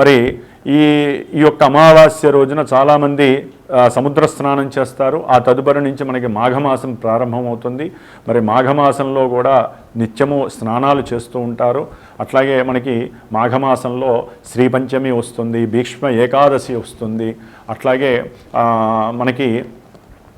మరి ఈ ఈ యొక్క అమావాస్య రోజున చాలామంది సముద్ర స్నానం చేస్తారు. ఆ తదుపరి నుంచి మనకి మాఘమాసం ప్రారంభమవుతుంది. మరి మాఘమాసంలో కూడా నిత్యము స్నానాలు చేస్తూ ఉంటారు. అట్లాగే మనకి మాఘమాసంలో శ్రీపంచమి వస్తుంది భీష్మ ఏకాదశి వస్తుంది. అట్లాగే మనకి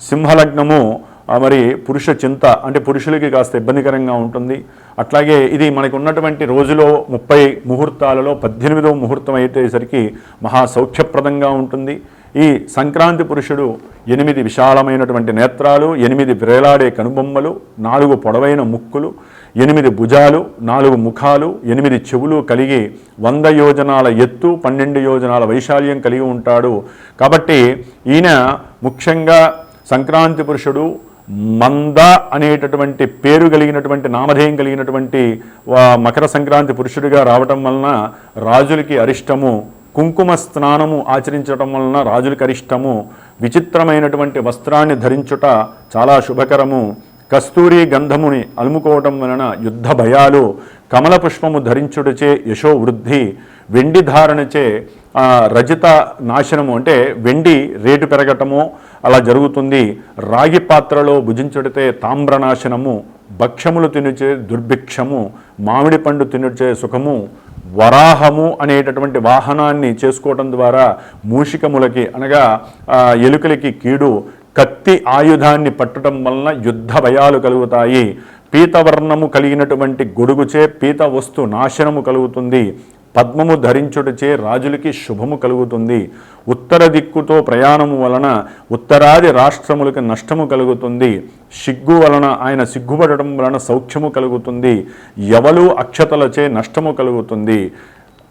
సింహలగ్నము మరి పురుష చింత అంటే పురుషులకి కాస్త ఇబ్బందికరంగా ఉంటుంది. అట్లాగే ఇది మనకు ఉన్నటువంటి రోజులో ముప్పై ముహూర్తాలలో పద్దెనిమిదవ ముహూర్తం అయ్యేసరికి మహా సౌఖ్యప్రదంగా ఉంటుంది. ఈ సంక్రాంతి పురుషుడు ఎనిమిది విశాలమైనటువంటి నేత్రాలు ఎనిమిది వ్రేలాడే కనుబొమ్మలు నాలుగు పొడవైన ముక్కులు ఎనిమిది భుజాలు నాలుగు ముఖాలు ఎనిమిది చెవులు కలిగి వంద యోజనాల ఎత్తు పన్నెండు యోజనాల వైశాల్యం కలిగి ఉంటాడు. కాబట్టి ఈయన ముఖ్యంగా సంక్రాంతి పురుషుడు మంద అనేటటువంటి పేరు కలిగినటువంటి నామధేయం కలిగినటువంటి వా- మకర సంక్రాంతి పురుషుడిగా రావటం వలన రాజులకి అరిష్టము కుంకుమ స్నానము ఆచరించడం వలన రాజులకి అరిష్టము విచిత్రమైనటువంటి వస్త్రాన్ని ధరించుట చాలా శుభకరము. కస్తూరి గంధముని అలుముకోవటం వలన యుద్ధ భయాలు కమల పుష్పము ధరించుటచే యశోవృద్ధి. వెండి ధారణచే రజిత నాశనము అంటే వెండి రేటు పెరగటము అలా జరుగుతుంది. రాగి పాత్రలో భుజించుడితే తామ్రనాశనము భక్ష్యములు తినుచే దుర్భిక్షము మామిడి పండు తినుచే సుఖము వరాహము అనేటటువంటి వాహనాన్ని చేసుకోవటం ద్వారా మూషికములకి అనగా ఎలుకలకి కీడు కత్తి ఆయుధాన్ని పట్టడం వలన యుద్ధ భయాలు కలుగుతాయి. పీతవర్ణము కలిగినటువంటి గొడుగుచే పీత వస్తు నాశనము కలుగుతుంది. పద్మము ధరించుటచే రాజులకి శుభము కలుగుతుంది. ఉత్తర దిక్కుతో ప్రయాణము వలన ఉత్తరాది రాష్ట్రములకు నష్టము కలుగుతుంది. సిగ్గు వలన ఆయన సిగ్గుపడటం వలన సౌఖ్యము కలుగుతుంది. ఎవలు అక్షతలచే నష్టము కలుగుతుంది.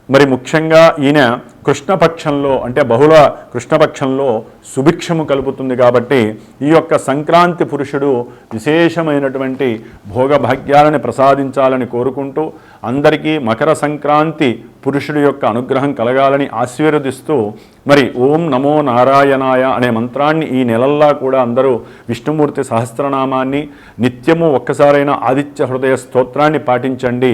మరి ముఖ్యంగా ఈయన కృష్ణపక్షంలో అంటే బహుళ కృష్ణపక్షంలో సుభిక్షము కలుపుతుంది కాబట్టి ఈ యొక్క సంక్రాంతి పురుషుడు విశేషమైనటువంటి భోగభాగ్యాలని ప్రసాదించాలని కోరుకుంటూ అందరికీ మకర సంక్రాంతి పురుషుడి యొక్క అనుగ్రహం కలగాలని ఆశీర్వదిస్తూ మరి ఓం నమో నారాయణాయ అనే మంత్రాన్ని ఈ నెలల్లా కూడా అందరూ విష్ణుమూర్తి సహస్రనామాన్ని నిత్యము ఒక్కసారైన ఆదిత్య హృదయ స్తోత్రాన్ని పాటించండి.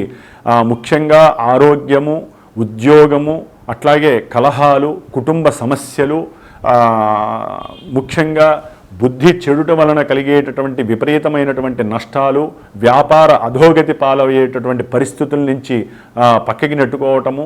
ముఖ్యంగా ఆరోగ్యము ఉద్యోగము అట్లాగే కలహాలు కుటుంబ సమస్యలు ముఖ్యంగా బుద్ధి చెడుట వలన కలిగేటటువంటి విపరీతమైనటువంటి నష్టాలు వ్యాపార అధోగతి పాలయ్యేటటువంటి పరిస్థితుల నుంచి పక్కకి నెట్టుకోవటము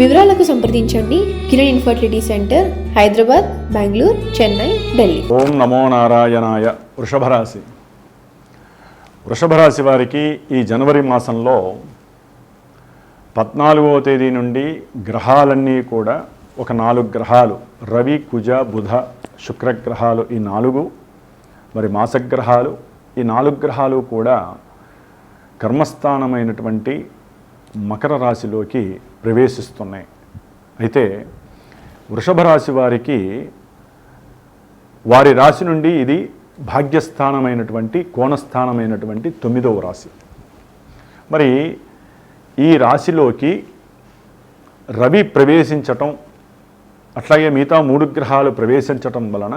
వివరాలకు సంప్రదించండి. Kiran infertility centre Hyderabad Bengaluru Chennai Delhi. ఓం నమో నారాయణాయ వృషభరాశి వృషభరాశి వారికి ఈ జనవరి మాసంలో పద్నాలుగవ తేదీ నుండి గ్రహాలన్నీ కూడా ఒక నాలుగు గ్రహాలు రవి కుజ బుధ శుక్రగ్రహాలు ఈ నాలుగు మరి మాసగ్రహాలు ఈ నాలుగు గ్రహాలు కూడా కర్మస్థానమైనటువంటి మకర రాశిలోకి ప్రవేశిస్తున్నాయి. అయితే వృషభ రాశి వారికి వారి రాశి నుండి ఇది భాగ్యస్థానమైనటువంటి కోణస్థానమైనటువంటి తొమ్మిదవ రాశి. మరి ఈ రాశిలోకి రవి ప్రవేశించటం అట్లాగే మిగతా మూడు గ్రహాలు ప్రవేశించటం వలన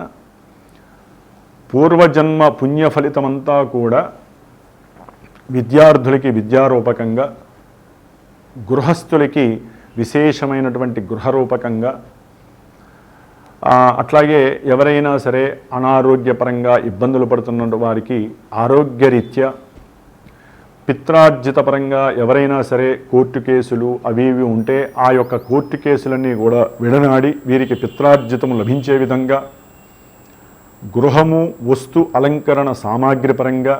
పూర్వజన్మ పుణ్య ఫలితమంతా కూడా విద్యార్థులకి విద్యారూపకంగా గృహస్థులకి విశేషమైనటువంటి గృహరూపకంగా అట్లాగే ఎవరైనా సరే అనారోగ్యపరంగా ఇబ్బందులు పడుతున్న వారికి ఆరోగ్యరీత్యా పిత్రార్జితపరంగా ఎవరైనా సరే కోర్టు కేసులు అవి ఇవి ఉంటే ఆ యొక్క కోర్టు కేసులన్నీ కూడా విడనాడి వీరికి పిత్రార్జితము లభించే విధంగా గృహము వస్తు అలంకరణ సామాగ్రి పరంగా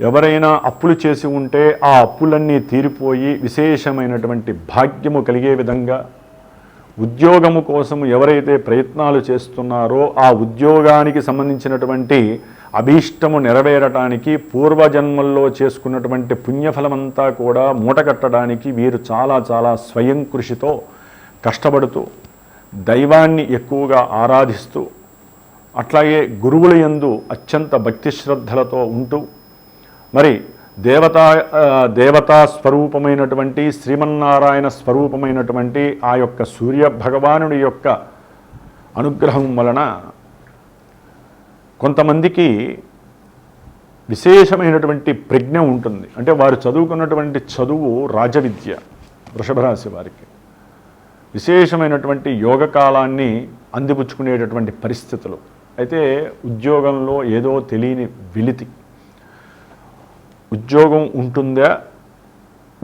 ఎవరైనా అప్పులు చేసి ఉంటే ఆ అప్పులన్నీ తీరిపోయి విశేషమైనటువంటి భాగ్యము కలిగే విధంగా ఉద్యోగము కోసం ఎవరైతే ప్రయత్నాలు చేస్తున్నారో ఆ ఉద్యోగానికి సంబంధించినటువంటి అభీష్టము నెరవేరటానికి పూర్వజన్మల్లో చేసుకున్నటువంటి పుణ్యఫలమంతా కూడా మూటకట్టడానికి వీరు చాలా చాలా స్వయం కృషితో కష్టపడుతూ దైవాన్ని ఎక్కువగా ఆరాధిస్తూ అట్లాగే గురువుల యందు అత్యంత భక్తి శ్రద్ధలతో ఉంటూ మరి దేవతా దేవతా స్వరూపమైనటువంటి శ్రీమన్నారాయణ స్వరూపమైనటువంటి ఆ యొక్క సూర్య భగవానుడి యొక్క అనుగ్రహం వలన కొంతమందికి విశేషమైనటువంటి ప్రజ్ఞ ఉంటుంది. అంటే వారు చదువుకున్నటువంటి చదువు రాజవిద్య వృషభరాశి వారికి. విశేషమైనటువంటి యోగ కాలాన్ని అందిపుచ్చుకునేటటువంటి పరిస్థితులు. అయితే ఉద్యోగంలో ఏదో తెలియని వెలితి. ఉద్యోగం ఉంటుందా?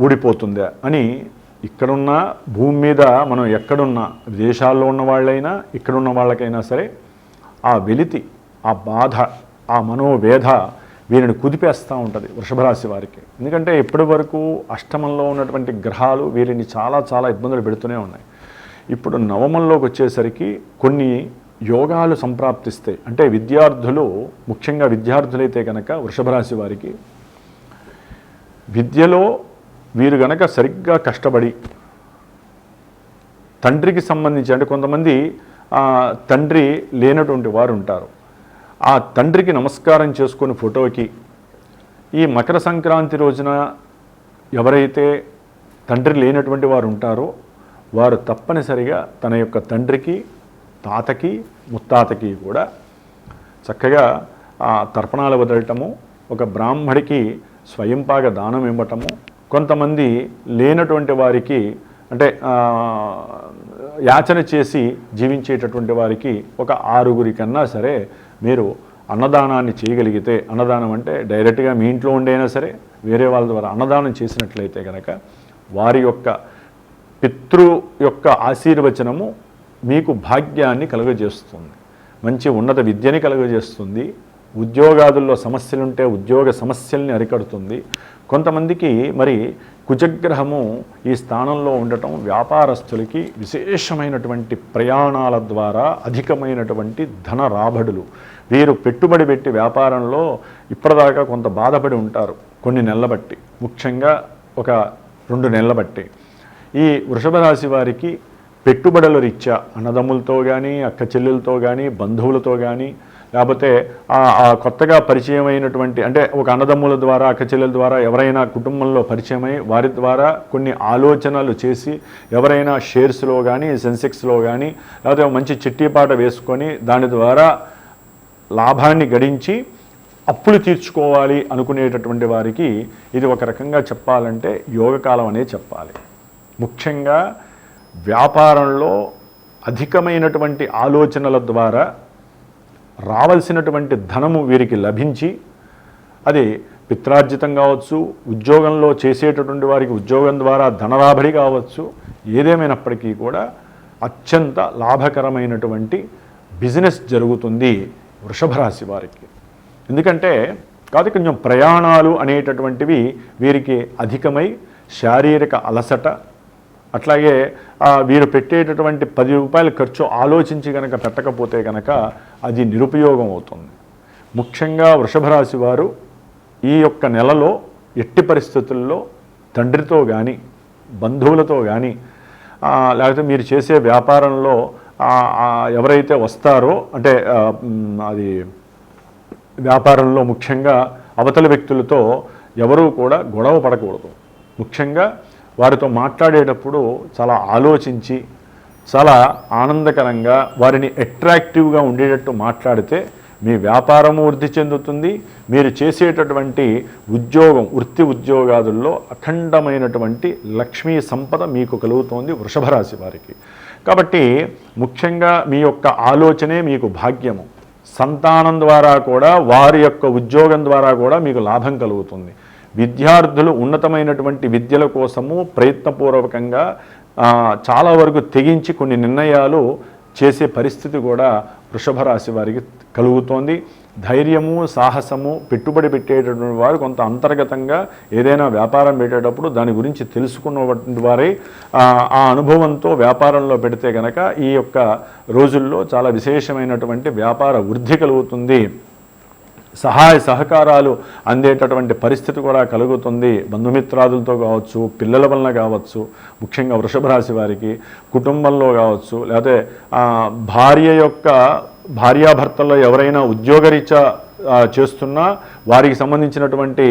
ఊడిపోతుందా? అని ఇక్కడున్న భూమి మీద మనం ఎక్కడున్నా విదేశాల్లో ఉన్న వాళ్ళైనా ఇక్కడున్న వాళ్ళకైనా సరే ఆ వెలితి ఆ బాధ ఆ మనోవేధ వీరిని కుదిపేస్తూ ఉంటుంది వృషభరాశి వారికి. ఎందుకంటే ఇప్పటి వరకు అష్టమంలో ఉన్నటువంటి గ్రహాలు వీరిని చాలా చాలా ఇబ్బందులు పెడుతూనే ఉన్నాయి. ఇప్పుడు నవమంలోకి వచ్చేసరికి కొన్ని యోగాలు సంప్రాప్తిస్తాయి అంటే విద్యార్థులు ముఖ్యంగా విద్యార్థులైతే కనుక వృషభరాశి వారికి విద్యలో వీరు గనక సరిగ్గా కష్టపడి తండ్రికి సంబంధించి అంటే కొంతమంది తండ్రి లేనటువంటి వారు ఉంటారు. ఆ తండ్రికి నమస్కారం చేసుకుని ఫోటోకి ఈ మకర సంక్రాంతి రోజున ఎవరైతే తండ్రి లేనటువంటి వారు ఉంటారో వారు తప్పనిసరిగా తన యొక్క తండ్రికి తాతకి ముత్తాతకి కూడా చక్కగా ఆ తర్పణాలు వదలటము ఒక బ్రాహ్మడికి స్వయంపాగ దానం ఇవ్వటము. కొంతమంది లేనటువంటి వారికి అంటే యాచన చేసి జీవించేటటువంటి వారికి ఒక ఆరుగురి కన్నా సరే మీరు అన్నదానాన్ని చేయగలిగితే అన్నదానం అంటే డైరెక్ట్గా మీ ఇంట్లో ఉండైనా సరే వేరే వాళ్ళ ద్వారా అన్నదానం చేసినట్లయితే కనుక వారి యొక్క పితృ యొక్క ఆశీర్వచనము మీకు భాగ్యాన్ని కలుగజేస్తుంది. మంచి ఉన్నత విద్యని కలుగజేస్తుంది. ఉద్యోగాదుల్లో సమస్యలుంటే ఉద్యోగ సమస్యల్ని అరికడుతుంది. కొంతమందికి మరి కుజగ్రహము ఈ స్థానంలో ఉండటం వ్యాపారస్తులకి విశేషమైనటువంటి ప్రయాణాల ద్వారా అధికమైనటువంటి ధన రాబడులు. వీరు పెట్టుబడి పెట్టి వ్యాపారంలో ఇప్పటిదాకా కొంత బాధపడి ఉంటారు కొన్ని నెలల బట్టి. ముఖ్యంగా ఒక రెండు నెలల బట్టి. ఈ వృషభ రాశి వారికి పెట్టుబడుల రీత్యా అన్నదమ్ములతో కానీ అక్క చెల్లెలతో కానీ బంధువులతో కానీ లేకపోతే కొత్తగా పరిచయం అయినటువంటి అంటే ఒక అన్నదమ్ముల ద్వారా అక్కచెల్లెల ద్వారా ఎవరైనా కుటుంబంలో పరిచయమై వారి ద్వారా కొన్ని ఆలోచనలు చేసి ఎవరైనా షేర్స్లో కానీ సెన్సెక్స్లో కానీ లేకపోతే మంచి చిట్టిపాట వేసుకొని దాని ద్వారా లాభాన్ని గడించి అప్పులు తీర్చుకోవాలి అనుకునేటటువంటి వారికి ఇది ఒక రకంగా చెప్పాలంటే యోగకాలం అనే చెప్పాలి. ముఖ్యంగా వ్యాపారంలో అధికమైనటువంటి ఆలోచనల ద్వారా రావలసినటువంటి ధనము వీరికి లభించి అది పిత్రార్జితం కావచ్చు ఉద్యోగంలో చేసేటటువంటి వారికి ఉద్యోగం ద్వారా ధనరాబడి కావచ్చు ఏదేమైనప్పటికీ కూడా అత్యంత లాభకరమైనటువంటి బిజినెస్ జరుగుతుంది వృషభ రాశి వారికి. ఎందుకంటే కాదు కొంచెం ప్రయాణాలు అనేటటువంటివి వీరికి అధికమై శారీరక అలసట అట్లాగే వీరు పెట్టేటటువంటి పది రూపాయల ఖర్చు ఆలోచించి కనుక పెట్టకపోతే కనుక అది నిరుపయోగం అవుతుంది. ముఖ్యంగా వృషభ రాశి వారు ఈ యొక్క నెలలో ఎట్టి పరిస్థితుల్లో తండ్రితో కానీ బంధువులతో కానీ లేకపోతే మీరు చేసే వ్యాపారంలో ఎవరైతే వస్తారో అంటే అది వ్యాపారంలో ముఖ్యంగా అవతల వ్యక్తులతో ఎవరూ కూడా గొడవ పడకూడదు. ముఖ్యంగా వారితో మాట్లాడేటప్పుడు చాలా ఆలోచించి చాలా ఆనందకరంగా వారిని అట్రాక్టివ్గా ఉండేటట్టు మాట్లాడితే మీ వ్యాపారము వృద్ధి చెందుతుంది. మీరు చేసేటటువంటి ఉద్యోగం వృత్తి ఉద్యోగాదుల్లో అఖండమైనటువంటి లక్ష్మీ సంపద మీకు కలుగుతోంది వృషభ రాశి వారికి. కాబట్టి ముఖ్యంగా మీ యొక్క ఆలోచనే మీకు భాగ్యము. సంతానం ద్వారా కూడా వారి యొక్క ఉద్యోగం ద్వారా కూడా మీకు లాభం కలుగుతుంది. విద్యార్థులు ఉన్నతమైనటువంటి విద్యల కోసము ప్రయత్నపూర్వకంగా చాలా వరకు తెగించి కొన్ని నిర్ణయాలు చేసే పరిస్థితి కూడా వృషభ రాశి వారికి కలుగుతోంది. ధైర్యము సాహసము పెట్టుబడి పెట్టేటటువంటి వారు కొంత అంతర్గతంగా ఏదైనా వ్యాపారం పెట్టేటప్పుడు దాని గురించి తెలుసుకున్నటువంటి వారే ఆ, ఆ అనుభవంతో వ్యాపారంలో పెడితే కనుక ఈ యొక్క రోజుల్లో చాలా విశేషమైనటువంటి వ్యాపార వృద్ధి కలుగుతుంది. సహాయ సహకారాలు అందేటటువంటి పరిస్థితి కూడా కలుగుతుంది. బంధుమిత్రాదులతో కావచ్చు పిల్లల వలన కావచ్చు ముఖ్యంగా వృషభ రాశి వారికి కుటుంబంలో కావచ్చు లేకపోతే భార్య యొక్క భార్యాభర్తల్లో ఎవరైనా ఉద్యోగరీత్యా చేస్తున్నా వారికి సంబంధించినటువంటి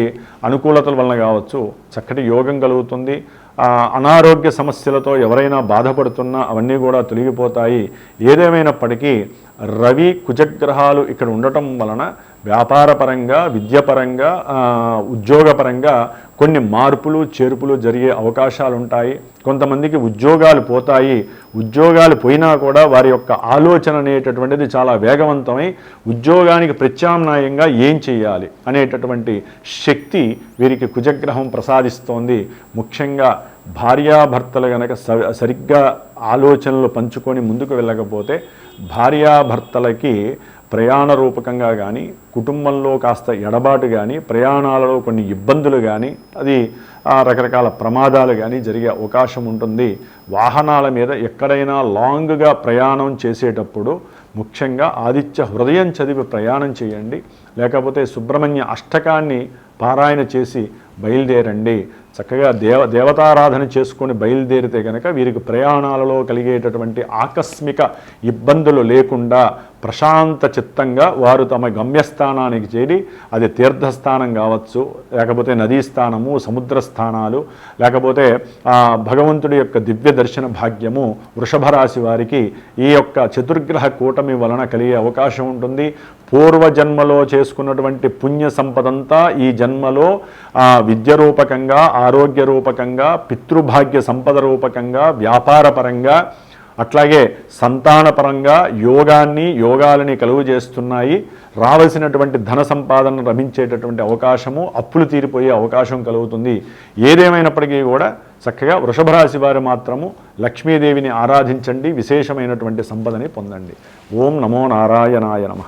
అనుకూలతల వలన కావచ్చు చక్కటి యోగం కలుగుతుంది. అనారోగ్య సమస్యలతో ఎవరైనా బాధపడుతున్నా అవన్నీ కూడా తొలగిపోతాయి. ఏదేమైనప్పటికీ రవి కుజగ్రహాలు ఇక్కడ ఉండటం వలన వ్యాపారపరంగా విద్యపరంగా ఉద్యోగపరంగా కొన్ని మార్పులు చేర్పులు జరిగే అవకాశాలు ఉంటాయి కొంతమందికి ఉద్యోగాలు పోతాయి. ఉద్యోగాలు పోయినా కూడా వారి యొక్క ఆలోచన అనేటటువంటిది చాలా వేగవంతమై ఉద్యోగానికి ప్రత్యామ్నాయంగా ఏం చేయాలి అనేటటువంటి శక్తి వీరికి కుజగ్రహం ప్రసాదిస్తోంది. ముఖ్యంగా భార్యాభర్తలు గనక స- సరిగ్గా ఆలోచనలు పంచుకొని ముందుకు వెళ్ళకపోతే భార్యాభర్తలకి ప్రయాణ రూపకంగా కానీ కుటుంబంలో కాస్త ఎడబాటు కానీ ప్రయాణాలలో కొన్ని ఇబ్బందులు కానీ అది రకరకాల ప్రమాదాలు కానీ జరిగే అవకాశం ఉంటుంది. వాహనాల మీద ఎక్కడైనా లాంగ్గా ప్రయాణం చేసేటప్పుడు ముఖ్యంగా ఆదిత్య హృదయం చదివి ప్రయాణం చేయండి. లేకపోతే సుబ్రహ్మణ్య అష్టకాన్ని పారాయణ చేసి బయలుదేరండి. చక్కగా దేవ దేవతారాధన చేసుకొని బయలుదేరితే కనుక వీరికి ప్రయాణాలలో కలిగేటటువంటి ఆకస్మిక ఇబ్బందులు లేకుండా ప్రశాంత చిత్తంగా వారు తమ గమ్యస్థానానికి చేరి అది తీర్థస్థానం కావచ్చు లేకపోతే నదీ స్థానము సముద్ర స్థానాలు లేకపోతే భగవంతుడి యొక్క దివ్య దర్శన భాగ్యము వృషభ రాశి వారికి ఈ యొక్క చతుర్గ్రహ కూటమి వలన కలిగే అవకాశం ఉంటుంది. పూర్వజన్మలో చేసుకున్నటువంటి పుణ్య సంపదంతా ఈ జన్మలో ఆ, విద్య రూపకంగా ఆరోగ్య రూపకంగా పితృభాగ్య సంపద రూపకంగా వ్యాపారపరంగా అట్లాగే సంతానపరంగా యోగాన్ని యోగాలని కలుగు చేస్తున్నాయి. రావలసినటువంటి ధన సంపాదన రమించేటటువంటి అవకాశము అప్పులు తీరిపోయే అవకాశం కలుగుతుంది. ఏదేమైనప్పటికీ కూడా చక్కగా వృషభ రాశి వారు మాత్రము లక్ష్మీదేవిని ఆరాధించండి. విశేషమైనటువంటి సంపదని పొందండి. ఓం నమో నారాయణాయ నమః.